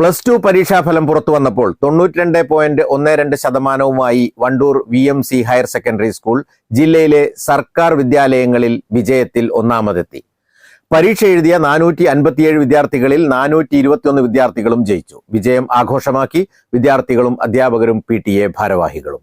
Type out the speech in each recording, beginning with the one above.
Plus two പരീക്ഷാഫലം പുറത്തു വന്നപ്പോൾ തൊണ്ണൂറ്റിരണ്ട് പോയിന്റ് ഒന്ന് രണ്ട് ശതമാനവുമായി Wandoor V M C higher secondary school ജില്ലയിലെ സർക്കാർ വിദ്യാലയങ്ങളിൽ വിജയത്തിൽ ഒന്നാമതെത്തി. പരീക്ഷ എഴുതിയ നാനൂറ്റി അൻപത്തിയേഴ് വിദ്യാർത്ഥികളിൽ നാനൂറ്റി ഇരുപത്തിയൊന്ന് വിദ്യാർത്ഥികളും ജയിച്ചു. വിജയം ആഘോഷമാക്കി വിദ്യാർത്ഥികളും അധ്യാപകരും പി ടി എ ഭാരവാഹികളും.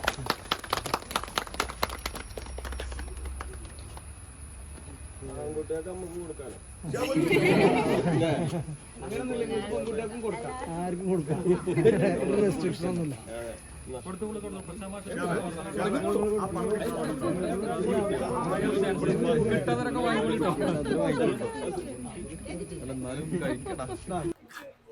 ഇല്ലേലും ഒന്നുമില്ല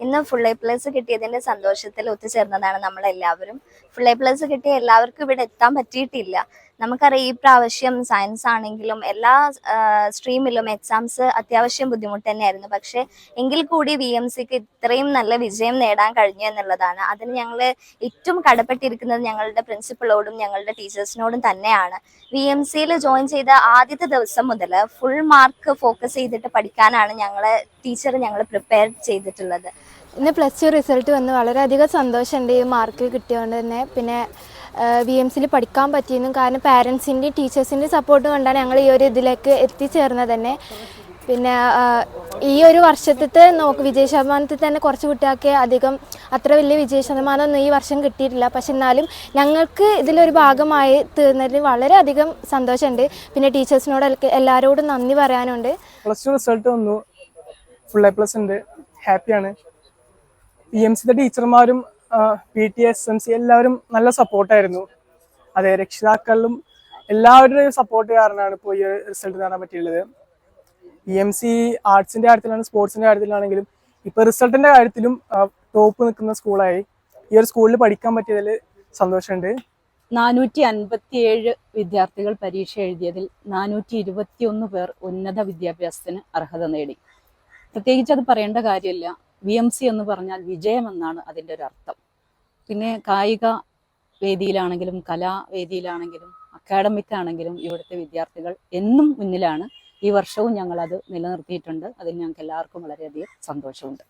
ഇന്ന് ഫുൾ എ പ്ലസ് കിട്ടിയതിന്റെ സന്തോഷത്തിൽ ഒത്തുചേർന്നതാണ് നമ്മളെല്ലാവരും. ഫുൾ എ പ്ലസ് കിട്ടിയ എല്ലാവർക്കും ഇവിടെ എത്താൻ പറ്റിയിട്ടില്ല. നമുക്കറിയാം ഈ പ്രാവശ്യം സയൻസ് ആണെങ്കിലും എല്ലാ സ്ട്രീമിലും എക്സാംസ് അത്യാവശ്യം ബുദ്ധിമുട്ട് തന്നെയായിരുന്നു. പക്ഷേ എങ്കിൽ കൂടി വി എം സിക്ക് ഇത്രയും നല്ല വിജയം നേടാൻ കഴിഞ്ഞു എന്നുള്ളതാണ്. അതിന് ഞങ്ങൾ ഏറ്റവും കടപ്പെട്ടിരിക്കുന്നത് ഞങ്ങളുടെ പ്രിൻസിപ്പളോടും ഞങ്ങളുടെ ടീച്ചേഴ്സിനോടും തന്നെയാണ്. വി എം സിയിൽ ജോയിൻ ചെയ്ത ആദ്യത്തെ ദിവസം മുതൽ ഫുൾ മാർക്ക് ഫോക്കസ് ചെയ്തിട്ട് പഠിക്കാനാണ് ഞങ്ങളെ ടീച്ചർ ഞങ്ങൾ പ്രിപ്പയർ ചെയ്തിട്ടുള്ളത്. ഇന്ന് പ്ലസ് ടു റിസൾട്ട് വന്ന്. വളരെയധികം സന്തോഷമുണ്ട് ഈ മാർക്ക് കിട്ടിയതുകൊണ്ട് തന്നെ. പിന്നെ വി എം സിയിൽ പഠിക്കാൻ പറ്റിയെന്നും കാരണം പാരൻസിന്റെയും ടീച്ചേഴ്സിന്റെയും സപ്പോർട്ട് കൊണ്ടാണ് ഞങ്ങൾ ഈ ഒരു ഇതിലേക്ക് എത്തിച്ചേർന്നത് തന്നെ. പിന്നെ ഈ ഒരു വർഷത്തെ നോക്ക് വിജയ ശതമാനത്തിൽ തന്നെ കുറച്ച് കുട്ടികൾക്ക് അധികം അത്ര വലിയ വിജയ ശതമാനമൊന്നും ഈ വർഷം കിട്ടിയിട്ടില്ല. പക്ഷെ എന്നാലും ഞങ്ങൾക്ക് ഇതിലൊരു ഭാഗമായി തീർന്നതിൽ വളരെയധികം സന്തോഷമുണ്ട്. പിന്നെ ടീച്ചേഴ്സിനോട് എല്ലാവരോടും നന്ദി പറയാനുണ്ട്. പ്ലസ് ടു റിസൾട്ട് വന്നു. ഫുൾ എ പ്ലസ് ഉണ്ട്. ഹാപ്പിയാണ് പി എം സിയുടെ ടീച്ചർമാരും P T S M C എല്ലാവരും നല്ല സപ്പോർട്ടായിരുന്നു അതെ രക്ഷിതാക്കളിലും എല്ലാവരുടെയും സപ്പോർട്ട് കാരണമാണ് ഇപ്പോൾ ഈ റിസൾട്ട് നേടാൻ പറ്റിയുള്ളത്. ഇ എം സി ആർട്സിന്റെ കാര്യത്തിലാണ് സ്പോർട്സിന്റെ കാര്യത്തിലാണെങ്കിലും ഇപ്പൊ റിസൾട്ടിന്റെ കാര്യത്തിലും ടോപ്പ് നിൽക്കുന്ന സ്കൂളായി ഈ ഒരു സ്കൂളിൽ പഠിക്കാൻ പറ്റിയതിൽ സന്തോഷമുണ്ട്. നാനൂറ്റി അൻപത്തിയേഴ് വിദ്യാർത്ഥികൾ പരീക്ഷ എഴുതിയതിൽ നാനൂറ്റി ഇരുപത്തിയൊന്ന് പേർ ഉന്നത വിദ്യാഭ്യാസത്തിന് അർഹത നേടി. പ്രത്യേകിച്ച് അത് പറയേണ്ട കാര്യമില്ല. വി എം സി എന്ന് പറഞ്ഞാൽ വിജയം എന്നാണ് അതിന്റെ ഒരു അർത്ഥം. പിന്നെ കായിക വേദിയിലാണെങ്കിലും കലാവേദിയിലാണെങ്കിലും അക്കാഡമിക് ആണെങ്കിലും ഇവിടുത്തെ വിദ്യാർത്ഥികൾ എന്നും മുന്നിലാണ്. ഈ വർഷവും ഞങ്ങൾ അത് നിലനിർത്തിയിട്ടുണ്ട്. അതിൽ ഞങ്ങൾക്ക് എല്ലാവർക്കും വളരെയധികം സന്തോഷമുണ്ട്.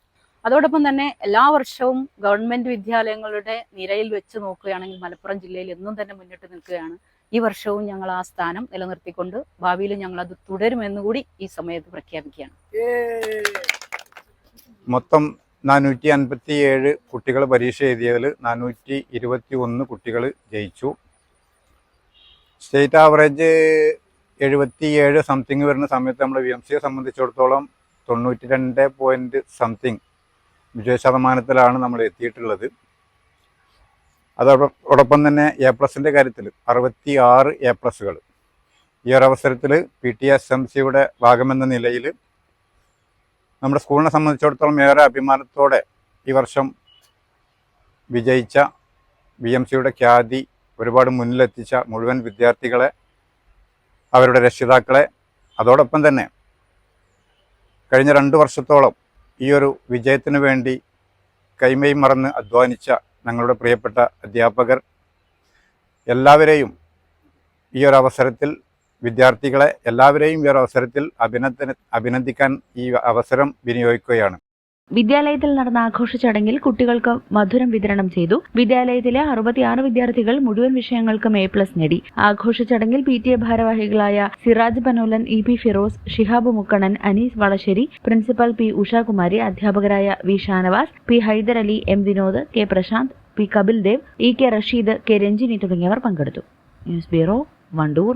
അതോടൊപ്പം തന്നെ എല്ലാ വർഷവും ഗവൺമെന്റ് വിദ്യാലയങ്ങളുടെ നിരയിൽ വെച്ച് നോക്കുകയാണെങ്കിൽ മലപ്പുറം ജില്ലയിൽ എന്നും തന്നെ മുന്നിട്ട് നിൽക്കുകയാണ്. ഈ വർഷവും ഞങ്ങൾ ആ സ്ഥാനം നിലനിർത്തിക്കൊണ്ട് ഭാവിയിൽ ഞങ്ങൾ അത് തുടരുമെന്നുകൂടി ഈ സമയത്ത് പ്രഖ്യാപിക്കുകയാണ്. മൊത്തം നാനൂറ്റി അൻപത്തി ഏഴ് കുട്ടികൾ പരീക്ഷ എഴുതിയതിൽ നാനൂറ്റി ഇരുപത്തി ഒന്ന് കുട്ടികൾ ജയിച്ചു. സ്റ്റേറ്റ് ആവറേജ് എഴുപത്തി ഏഴ് സംതിങ് വരുന്ന സമയത്ത് നമ്മൾ വി എം സിയെ സംബന്ധിച്ചിടത്തോളം തൊണ്ണൂറ്റി രണ്ട് പോയിന്റ് സംതിങ് വിജയ ശതമാനത്തിലാണ് നമ്മൾ എത്തിയിട്ടുള്ളത്. അതോടൊപ്പം തന്നെ എ പ്ലസിന്റെ കാര്യത്തിൽ അറുപത്തി ആറ് എ പ്ലസുകൾ ഈ ഒരു അവസരത്തിൽ പി ടി എസ് എം സിയുടെ ഭാഗമെന്ന നിലയിൽ നമ്മുടെ സ്കൂളിനെ സംബന്ധിച്ചിടത്തോളം ഏറെ അഭിമാനത്തോടെ ഈ വർഷം വിജയിച്ച ബി എം സിയുടെ ഖ്യാതി ഒരുപാട് മുന്നിലെത്തിച്ച മുഴുവൻ വിദ്യാർത്ഥികളെ അവരുടെ രക്ഷിതാക്കളെ അതോടൊപ്പം തന്നെ കഴിഞ്ഞ രണ്ട് വർഷത്തോളം ഈ ഒരു വിജയത്തിന് വേണ്ടി കൈമൈ മറന്ന് അധ്വാനിച്ച ഞങ്ങളുടെ പ്രിയപ്പെട്ട അധ്യാപകർ എല്ലാവരെയും ഈ ഒരു അവസരത്തിൽ വിദ്യാർത്ഥികളെ എല്ലാവരെയും ഈ അവസരത്തിൽ അഭിനന്ദന അഭിനന്ദിക്കാൻ ഈ അവസരം വിനിയോഗിക്കുകയാണ്. വിദ്യാലയത്തിൽ നടന്ന ആഘോഷ ചടങ്ങിൽ കുട്ടികൾക്ക് മധുരം വിതരണം ചെയ്തു. വിദ്യാലയത്തിലെ അറുപത്തിയാറ് വിദ്യാർത്ഥികൾ മുഴുവൻ വിഷയങ്ങൾക്കും എ പ്ലസ് നേടി. ആഘോഷ ചടങ്ങിൽ പി ടി എ ഭാരവാഹികളായ Siraj Panolan E P Firoz Shihab Mukkannan Anees Valasseri principal P Ushakumari അധ്യാപകരായ V Shanavas P Hyderali M Vinod K Prashanth P Kapil Dev E K Rasheed K Ranjini തുടങ്ങിയവർ പങ്കെടുത്തു. News bureau Wandoor.